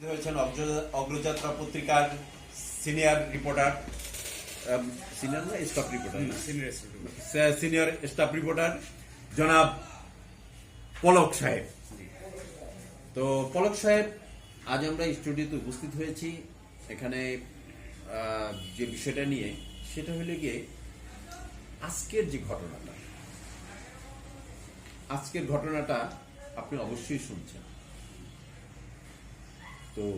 হয়েছেন অগ্রযাত্রা পত্রিকার senior reporter. Senior না staff reporter senior staff reporter জনাব পলক সাহেব। তো পলক সাহেব আজ আমরা স্টুডিওতে উপস্থিত হয়েছি। এখানে আহ, যে বিষয়টা নিয়ে সেটা হলো গিয়ে আজকের যে ঘটনাটা। আজকের ঘটনাটা আপনি অবশ্যই শুনছেন। তো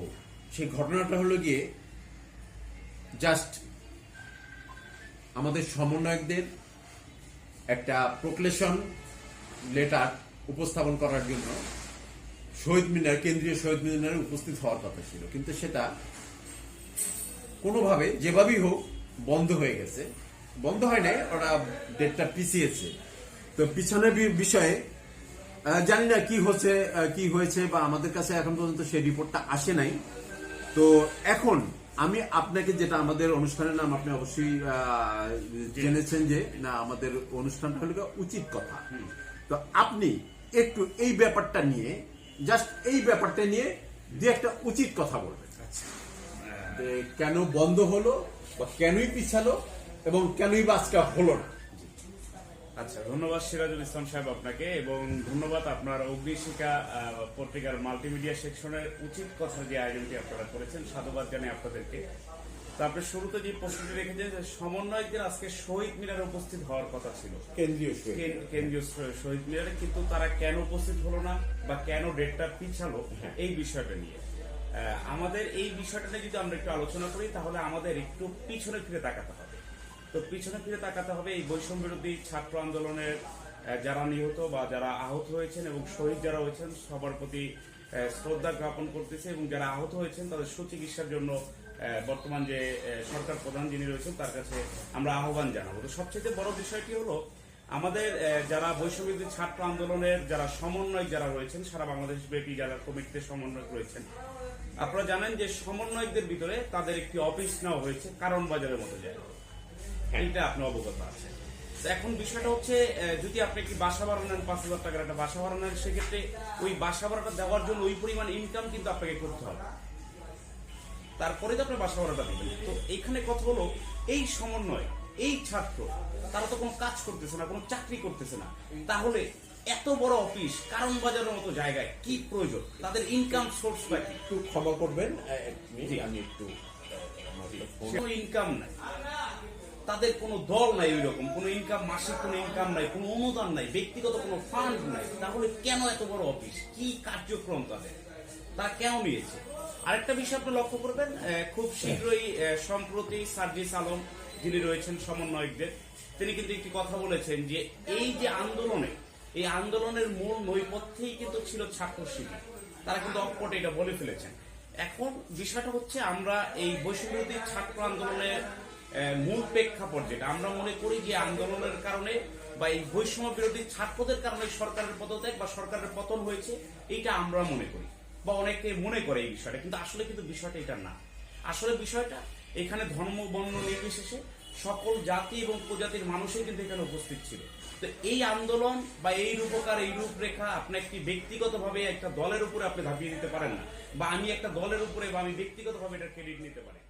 সেই ঘটনাটা হলো গিয়ে জাস্ট আমাদের সমন্বয়কদের একটা প্রোক্লেশন লেটার উপস্থাপন করার জন্য শহীদ মিনার, কেন্দ্রীয় শহীদ মিনারে উপস্থিত হওয়ার কথা ছিল। কিন্তু সেটা কোনোভাবে যেভাবেই হোক বন্ধ হয়ে গেছে। বন্ধ হয় নাই, ওরা ডেটটা পিছিয়েছে। তো পিছনের বিষয়ে জানি না কি হচ্ছে কি হয়েছে বা আমাদের কাছে এখন পর্যন্ত সেই রিপোর্টটা আসে নাই। তো এখন আমি আপনাকে যেটা আমাদের অনুষ্ঠানের নাম আপনি অবশ্যই জেনেছেন যে না আমাদের অনুষ্ঠানটা হলো উচিত কথা। তো আপনি একটু এই ব্যাপারটা নিয়ে জাস্ট এই ব্যাপারটা নিয়ে দু একটা উচিত কথা বলবেন। যে কেন বন্ধ হলো বা কেনই পিছালো এবং কেনই বা আজকে হলো না? আচ্ছা ধন্যবাদ সিরাজুল ইসলাম সাহেব আপনাকে এবং ধন্যবাদ আপনার অগ্নিশিকা পত্রিকার মাল্টিমিডিয়া সেকশনের উচিত কথার যে আয়োজনটি আপনারা করেছেন সাধুবাদ জানাই আপনাদেরকে। তো আপনি শুরুতে যে প্রশ্নটি রেখেছেন যে সমন্বয়কদের আজকে শহীদ মিনারে উপস্থিত হওয়ার কথা ছিল। কেন্দ্রীয় কেন্দ্রীয় শহীদ মিনারে কিন্তু তারা কেন উপস্থিত হলো না বা কেন ডেটটা পিছালো এই বিষয়টা নিয়ে? আমাদের এই বিষয়টা নিয়ে যদি আমরা একটু আলোচনা করি তাহলে আমাদের একটু পিছনে ফিরে তাকাতে হবে। তো পিছনে ফিরে তাকাতে হবে এই বৈষম্য বিরোধী ছাত্র আন্দোলনের যারা নিহত বা যারা আহত হয়েছেন এবং শহীদ যারা হয়েছেন সবার প্রতি শ্রদ্ধা জ্ঞাপন করতেছে এবং যারা আহত হয়েছেন তাদের সুচিকিৎসার জন্য বর্তমান যে সরকার প্রধান যিনি রয়েছেন তার কাছে আমরা আহ্বান জানাব। তো সবচেয়ে বড় বিষয়টি হলো, আমাদের যারা বৈষম্যবিরোধী ছাত্র আন্দোলনের যারা সমন্বয়ক যারা রয়েছেন, সারা বাংলাদেশ ব্যাপী যারা কমিটিতে সমন্বয়ক রয়েছেন, আপনারা জানেন যে সমন্বয়কদের ভিতরে তাদের একটি অফিস নেওয়া হয়েছে কারণ বাজারের মতো জায়গা এইটা আপনি অবগত আছেন এখন বিষয়টা হচ্ছে যদি আপনি একটি বাসা ভাড়া নেন পাঁচ হাজার টাকার একটা বাসা ভাড়া নেন সেক্ষেত্রে ওই বাসা ভাড়াটা দেওয়ার জন্য ওই পরিমাণ ইনকাম কিন্তু আপনাকে করতে হবে। তারপরে তো আপনি বাসা ভাড়াটা দিবেন তো এখানে কথা হলো এই সমন্বয় এই ছাত্র তারা তো কোনো কাজ করতেছে না কোনো চাকরি করতেছে না। তাহলে এত বড় অফিস কারণ বাজারের মতো জায়গায় কি প্রয়োজন? তাদের ইনকাম সোর্স বা একটু ক্ষমা করবেন আমি একটু ইনকাম নাই। তাদের কোনো দল নাই ওই রকম কোনো ইনকাম মাসিক কোনো ইনকাম নাই কোনো অনুদান নাই ব্যক্তিগত কোনো ফান্ড নাই। তাহলে কেন এত বড় অফিস কি কার্যক্রম তাদের? তা কেন নিয়েছে? আরেকটা বিষয় আপনি লক্ষ্য করবেন খুব শীঘ্রই সম্প্রতি সার্জিস আলম যিনি রয়েছেন সমন্বয়কদের তিনি কিন্তু একটি কথা বলেছেন যে এই যে আন্দোলনে এই আন্দোলনের মূল নৈপথ্যেই কিন্তু ছিল ছাত্র শিবির। তারা কিন্তু অকপট এটা বলে ফেলেছেন। এখন বিষয়টা হচ্ছে আমরা এই বৈষম্যবিরোধী ছাত্র আন্দোলনের মূল প্রেক্ষাপট যেটা। আমরা মনে করি যে আন্দোলনের কারণে বা এই বৈষম্য বিরোধী ছাত্রদের কারণে সরকারের পদত্যাগ বা সরকারের পতন হয়েছে, এইটা আমরা মনে করি বা অনেকে মনে করে এই বিষয়টা। কিন্তু আসলে কিন্তু বিষয়টা এটা না। আসলে বিষয়টা এখানে ধর্ম, বর্ণ, নির্বিশেষে সকল জাতি এবং প্রজাতির মানুষই কিন্তু এখানে উপস্থিত ছিল। তো এই আন্দোলন বা এই রূপকার, এই রূপরেখা আপনি একটি ব্যক্তিগতভাবে একটা দলের উপরে আপনি ধাপিয়ে দিতে পারেন না। বা আমি একটা দলের উপরে বা আমি ব্যক্তিগতভাবে এটা ক্রেডিট নিতে পারি।